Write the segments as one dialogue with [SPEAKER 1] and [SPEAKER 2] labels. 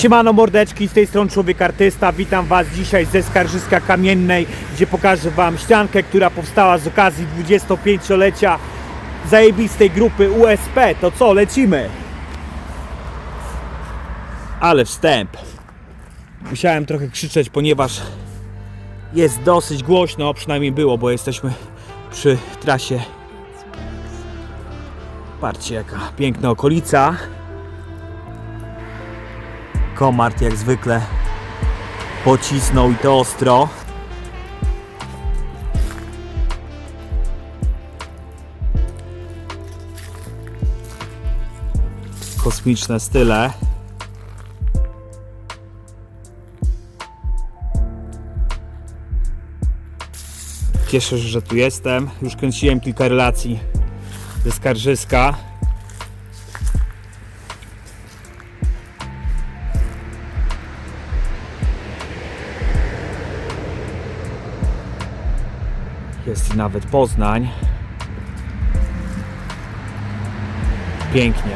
[SPEAKER 1] Siemano mordeczki, z tej strony Człowiek Artysta. Witam Was dzisiaj ze Skarżyska Kamiennej, gdzie pokażę Wam ściankę, która powstała z okazji 25-lecia zajebistej grupy USP. To co, lecimy? Ale wstęp. Musiałem trochę krzyczeć, ponieważ jest dosyć głośno, przynajmniej było, bo jesteśmy przy trasie. Patrzcie jaka piękna okolica. Komart jak zwykle pocisnął i to ostro. Kosmiczne style. Cieszę się, że tu jestem. Już kręciłem kilka relacji ze Skarżyska. Jest nawet Poznań. Pięknie.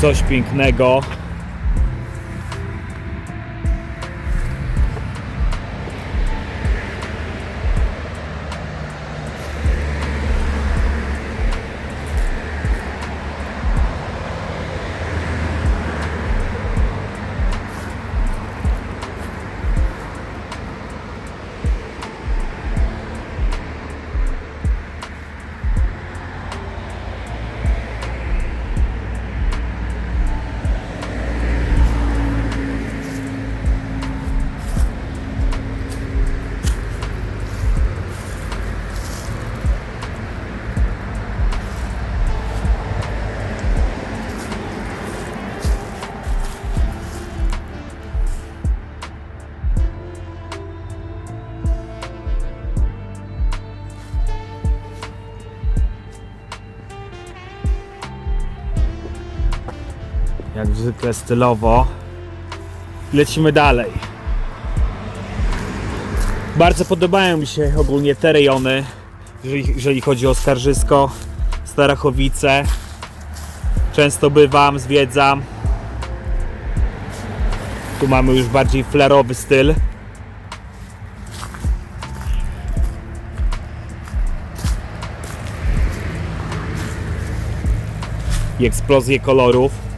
[SPEAKER 1] Coś pięknego. Jak zwykle stylowo. Lecimy dalej. Bardzo podobają mi się ogólnie te rejony, jeżeli, jeżeli chodzi o Skarżysko, Starachowice. Często bywam, zwiedzam. Tu mamy już bardziej flarowy styl. I eksplozje kolorów.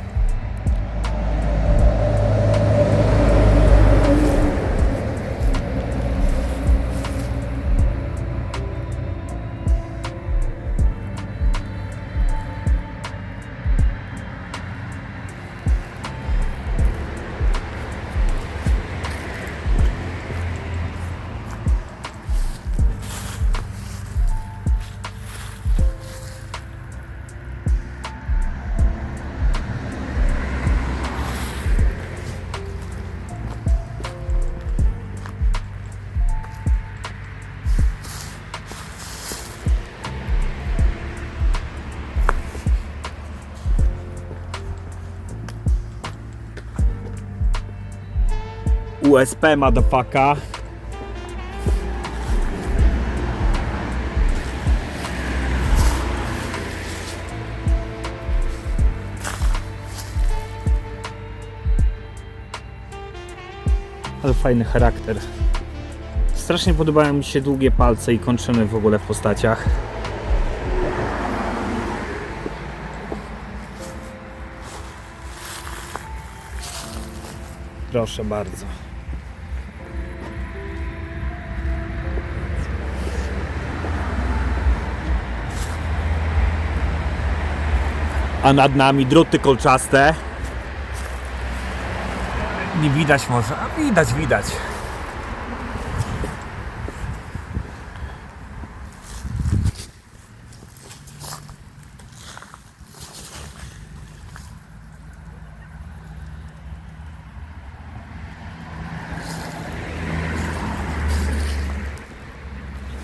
[SPEAKER 1] USP motherfucker. Ale fajny charakter. Strasznie podobają mi się długie palce i kończyny w ogóle w postaciach. Proszę bardzo. A nad nami druty kolczaste. Nie widać może, a widać, widać.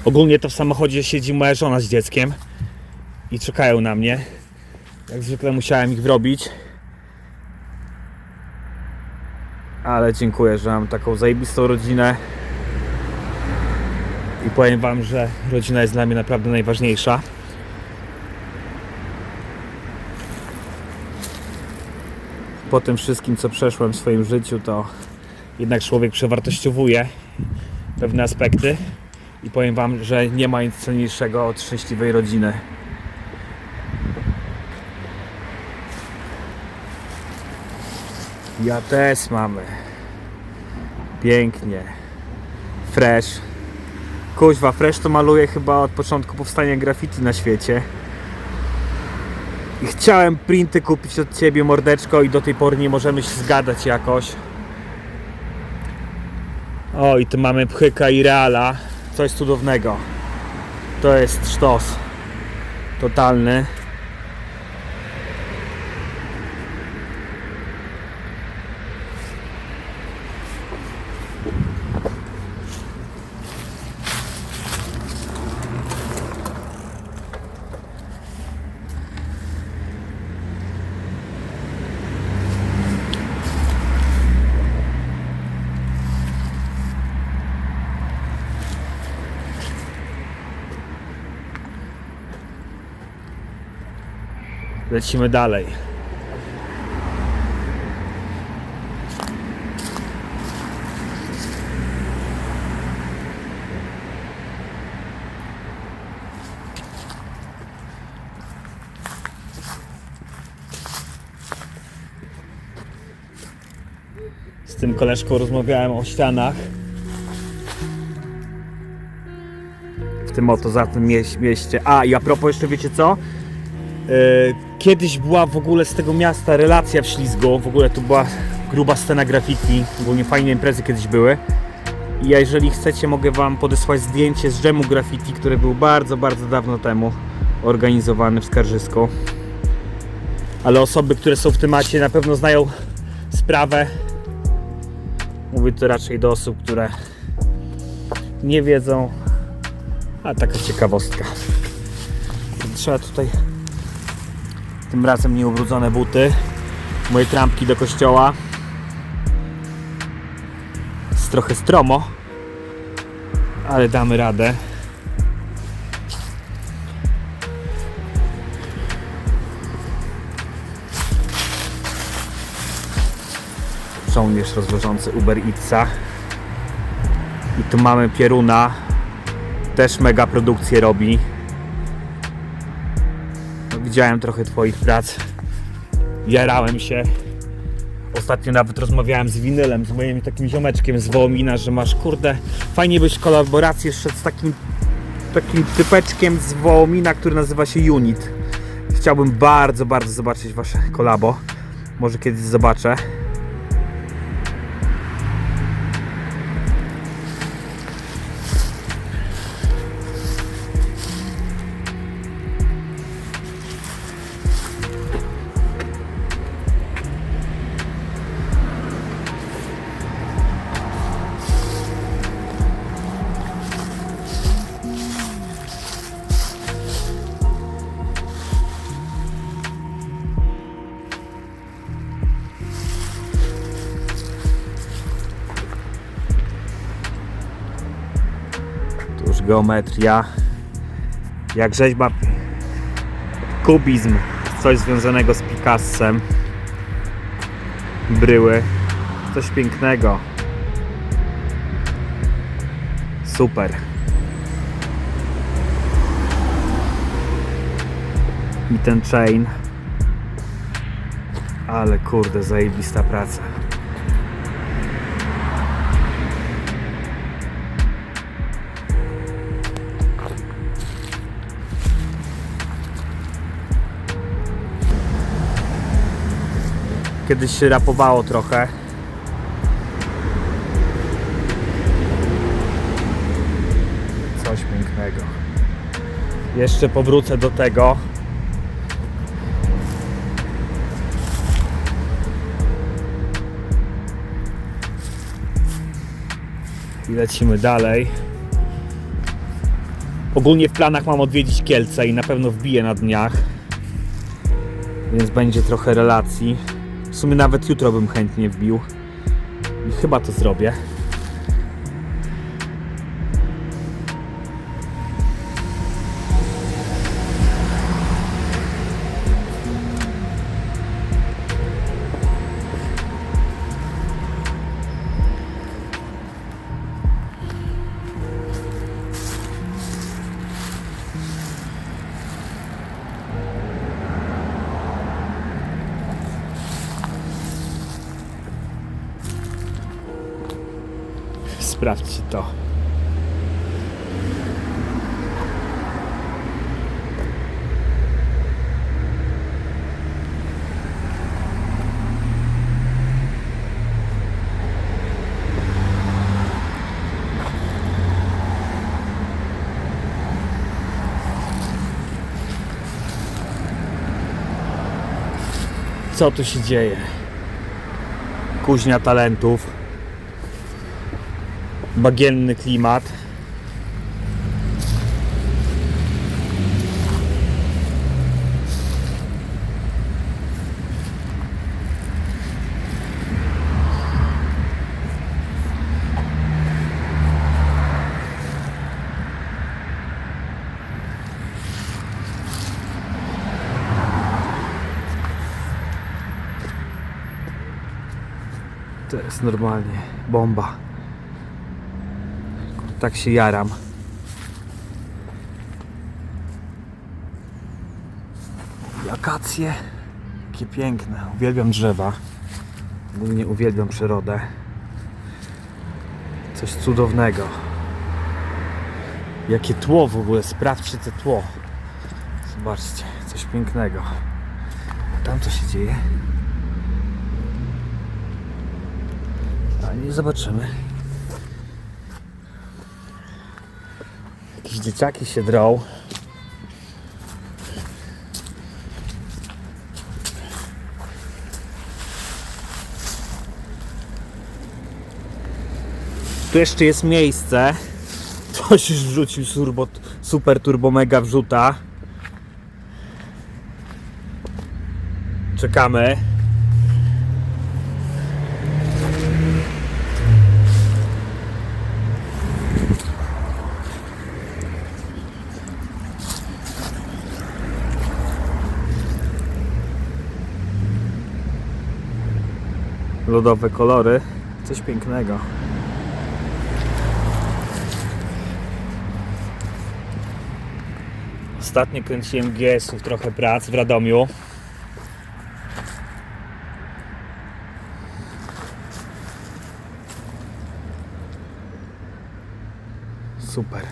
[SPEAKER 1] Ogólnie to w samochodzie siedzi moja żona z dzieckiem i czekają na mnie. Jak zwykle musiałem ich wrobić. Ale dziękuję, że mam taką zajebistą rodzinę. I powiem Wam, że rodzina jest dla mnie naprawdę najważniejsza. po tym wszystkim, co przeszłem w swoim życiu, to jednak człowiek przewartościowuje pewne aspekty i powiem Wam, że nie ma nic cenniejszego od szczęśliwej rodziny. Ja też mamy. Pięknie. Fresh. Kuźwa, Fresh to maluje chyba od początku powstania graffiti na świecie. I chciałem printy kupić od Ciebie, mordeczko, i do tej pory nie możemy się zgadać jakoś. O, i tu mamy Pchyka i Reala. Coś cudownego. To jest sztos. Totalny. Lecimy dalej. Z tym koleżką rozmawiałem o ścianach. W tym oto za tym mieś- mieście. A i a propos jeszcze wiecie co? E, Kiedyś była w ogóle z tego miasta relacja w Ślizgu, w ogóle tu była gruba scena graffiti, ogólnie fajne imprezy kiedyś były. I ja, jeżeli chcecie, mogę Wam podesłać zdjęcie z dżemu graffiti, który był bardzo, bardzo dawno temu organizowany w Skarżysku. Ale osoby, które są w temacie na pewno znają sprawę. Mówię to raczej do osób, które nie wiedzą, a taka ciekawostka. Trzeba tutaj tym razem nieubrudzone buty. Moje trampki do kościoła. Jest trochę stromo, ale damy radę. Żołnierz rozwożący Uber Eatsa. I tu mamy Pieruna. Też mega produkcję robi. Widziałem trochę Twoich prac. Jarałem się. Ostatnio nawet rozmawiałem z winylem, z moim takim ziomeczkiem z Wołomina, że masz kurde, fajnie byś kolaborację jeszcze z takim, takim typeczkiem z Wołomina, który nazywa się Unit. Chciałbym bardzo, bardzo zobaczyć Wasze kolabo. Może kiedyś zobaczę. Geometria. Jak rzeźba. Kubizm. Coś związanego z Picassem. Bryły. Coś pięknego. Super. I ten chain. Ale kurde, zajebista praca. Kiedyś się rapowało trochę. Coś pięknego. Jeszcze powrócę do tego. I lecimy dalej. Ogólnie w planach mam odwiedzić Kielce i na pewno wbiję na dniach. Więc będzie trochę relacji. W sumie nawet jutro bym chętnie wbił. I chyba to zrobię. Sprawdźcie to. Co tu się dzieje? Kuźnia talentów. Bagienny klimat. To jest normalnie bomba. Tak się jaram. I Akacje. Jakie piękne. Uwielbiam drzewa. Ogólnie uwielbiam przyrodę. Coś cudownego. Jakie tło w ogóle. Sprawdźcie to tło. Zobaczcie. Coś pięknego. Tam co się dzieje? A nie zobaczymy. Dzieciaki się drą. Tu jeszcze jest miejsce. Ktoś już wrzucił turbo, super turbo mega wrzuta. Czekamy. Lodowe kolory. Coś pięknego. Ostatnio kręciłem GS-ów trochę prac w Radomiu. Super.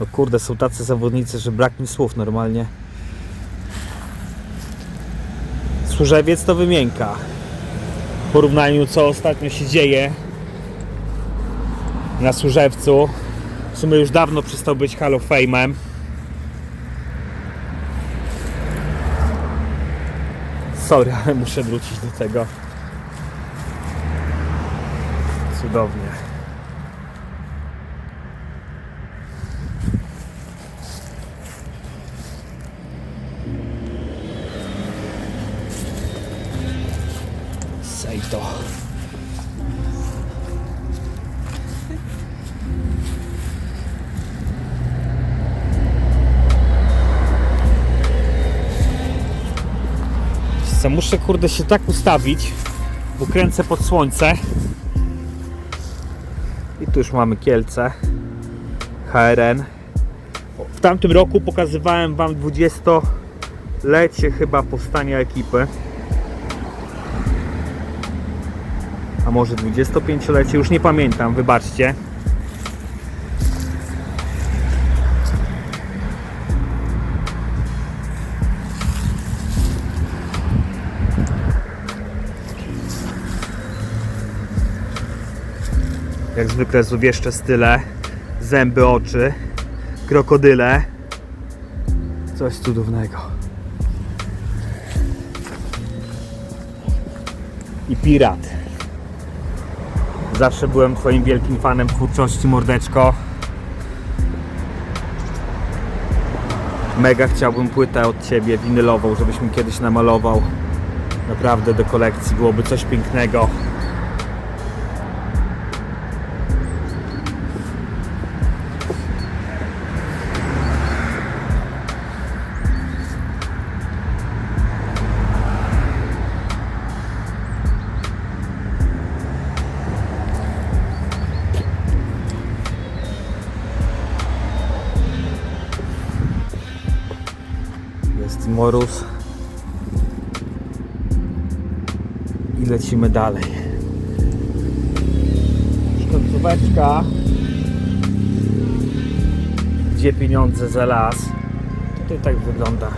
[SPEAKER 1] No kurde, są tacy zawodnicy, że brak mi słów normalnie. Służewiec to wymienka. W porównaniu co ostatnio się dzieje na Służewcu. W sumie już dawno przestał być Hall of Fame'em. Sorry, ale muszę wrócić do tego. Cudownie. To. Co, muszę kurde się tak ustawić, bo kręcę pod słońce. I tu już mamy Kielce. HRN. W tamtym roku pokazywałem Wam 20-lecie chyba powstania ekipy. A może 25-lecie, już nie pamiętam, wybaczcie. Jak zwykle złowieszcze style, zęby, oczy, krokodyle. Coś cudownego. I pirat. Zawsze byłem Twoim wielkim fanem twórczości Mordeczko. Mega chciałbym płytę od Ciebie winylową, żebyś mi kiedyś namalował. Naprawdę do kolekcji byłoby coś pięknego. Morus. i lecimy dalej. Końcóweczka. Gdzie pieniądze za las? Tutaj tak wygląda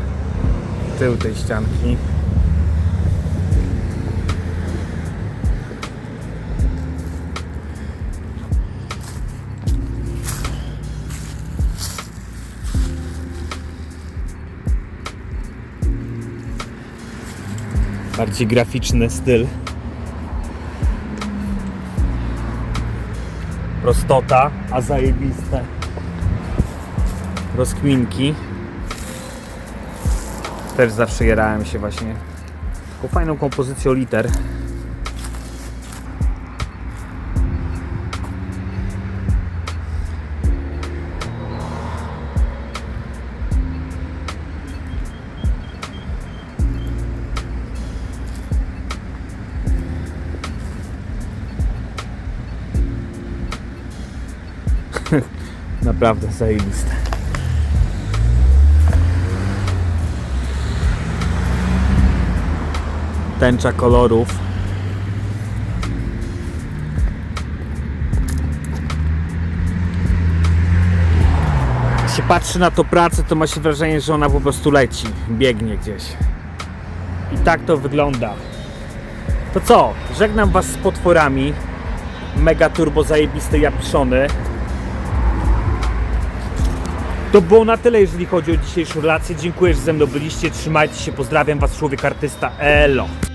[SPEAKER 1] tył tej ścianki. Bardziej graficzny styl. Prostota, a zajebiste rozkminki. Też zawsze jarałem się właśnie taką fajną kompozycją liter. Naprawdę zajebiste. Tęcza kolorów. Jak się patrzy na tą pracę, to ma się wrażenie, że ona po prostu leci, biegnie gdzieś. I tak to wygląda. To co? Żegnam Was z potworami. Mega turbo zajebisty japiszony. To było na tyle, jeżeli chodzi o dzisiejszą relację. Dziękuję, że ze mną byliście. Trzymajcie się, pozdrawiam Was, człowiek artysta. Elo!